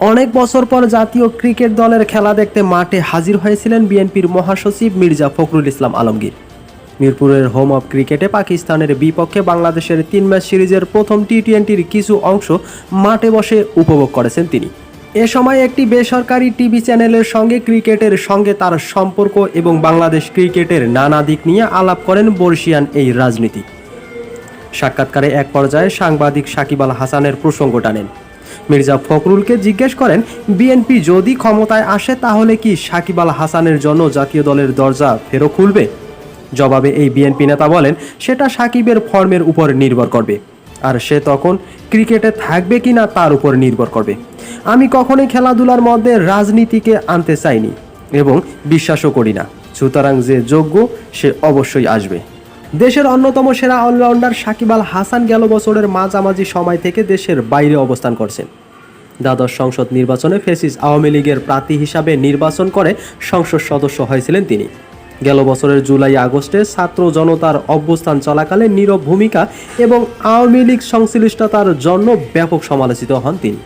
অনেক বছর পর জাতীয় ক্রিকেট দলের খেলা দেখতে মাঠে হাজির হয়েছিলেন বিএনপির মহাসচিব মির্জা ফখরুল ইসলাম আলমগীর। মিরপুরের হোম অফ ক্রিকেটে পাকিস্তানের বিপক্ষে বাংলাদেশের তিন ম্যাচ সিরিজের প্রথম টি টোয়েন্টির কিছু অংশ মাঠে বসে উপভোগ করেছেন তিনি। এ সময় একটি বেসরকারি টিভি চ্যানেলের সঙ্গে ক্রিকেটের সঙ্গে তার সম্পর্ক এবং বাংলাদেশ ক্রিকেটের নানা দিক নিয়ে আলাপ করেন বর্ষিয়ান এই রাজনীতি। সাক্ষাৎকারে এক পর্যায়ে সাংবাদিক সাকিব আল হাসানের প্রসঙ্গ টানেন। মির্জা ফখরুলকে জিজ্ঞেস করেন, বিএনপি যদি ক্ষমতায় আসে তাহলে কি সাকিব আল হাসানের জন্য জাতীয় দলের দরজা ফেরো খুলবে? জবাবে এই বিএনপি নেতা বলেন, সেটা সাকিবের ফর্মের উপর নির্ভর করবে। আর সে তখন ক্রিকেটে থাকবে কিনা তার উপর নির্ভর করবে। আমি কখনোই খেলাধুলার মধ্যে রাজনীতিকে আনতে চাইনি এবং বিশ্বাসও করি না। সুতরাং যে যোগ্য, সে অবশ্যই আসবে। দেশের অন্যতম সেরা অলরাউন্ডার সাকিব আল হাসান গেল বছরের মাঝামাঝি সময় থেকে দেশের বাইরে অবস্থান করছেন। দ্বাদশ সংসদ নির্বাচনে ফেসিস আওয়ামী লীগের প্রার্থী হিসাবে নির্বাচন করে সংসদ সদস্য হয়েছিলেন তিনি। গেল বছরের জুলাই আগস্টে ছাত্র জনতার অভ্যুত্থান চলাকালে নীরব ভূমিকা এবং আওয়ামী লীগ সংশ্লিষ্টতার জন্য ব্যাপক সমালোচিত হন তিনি।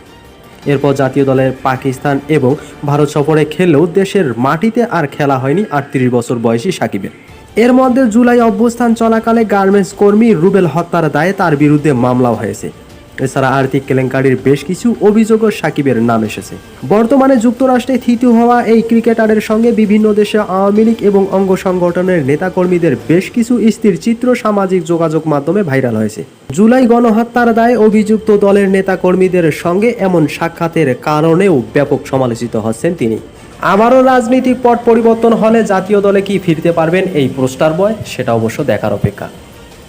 এরপর জাতীয় দলের পাকিস্তান এবং ভারত সফরে খেললেও দেশের মাটিতে আর খেলা হয়নি আটত্রিশ বছর বয়সী সাকিবের। এর মধ্যে জুলাই অবস্থান চলাকালে গার্মেন্টস কর্মী রুবেল হত্যার দায়ে তার বিরুদ্ধে মামলাও হয়েছে। এছাড়া আর্থিক কেলেঙ্কারির বেশ কিছু অভিযোগও সাকিবের নাম এসেছে। বর্তমানে যুক্তরাষ্ট্রে থিতু হওয়া এই ক্রিকেটারের সঙ্গে বিভিন্ন দেশে আওয়ামী লীগ এবং অঙ্গ সংগঠনের নেতাকর্মীদের বেশ কিছু স্থির চিত্র সামাজিক যোগাযোগ মাধ্যমে ভাইরাল হয়েছে। জুলাই গণহত্যার দায়ে অভিযুক্ত দলের নেতাকর্মীদের সঙ্গে এমন সাক্ষাতের কারণেও ব্যাপক সমালোচিত হচ্ছেন তিনি। আবারও রাজনৈতিক পট পরিবর্তন হলে জাতীয় দলে কি ফিরতে পারবেন এই পোস্টার বয়, সেটা অবশ্য দেখার অপেক্ষা।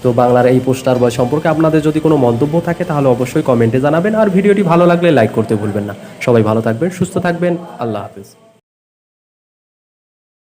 তো বাংলার এই পোস্টার বয় সম্পর্কে আপনাদের যদি কোনো মন্তব্য থাকে, তাহলে অবশ্যই কমেন্টে জানাবেন। আর ভিডিওটি ভালো লাগলে লাইক করতে ভুলবেন না। সবাই ভালো থাকবেন, সুস্থ থাকবেন। আল্লাহ হাফিজ।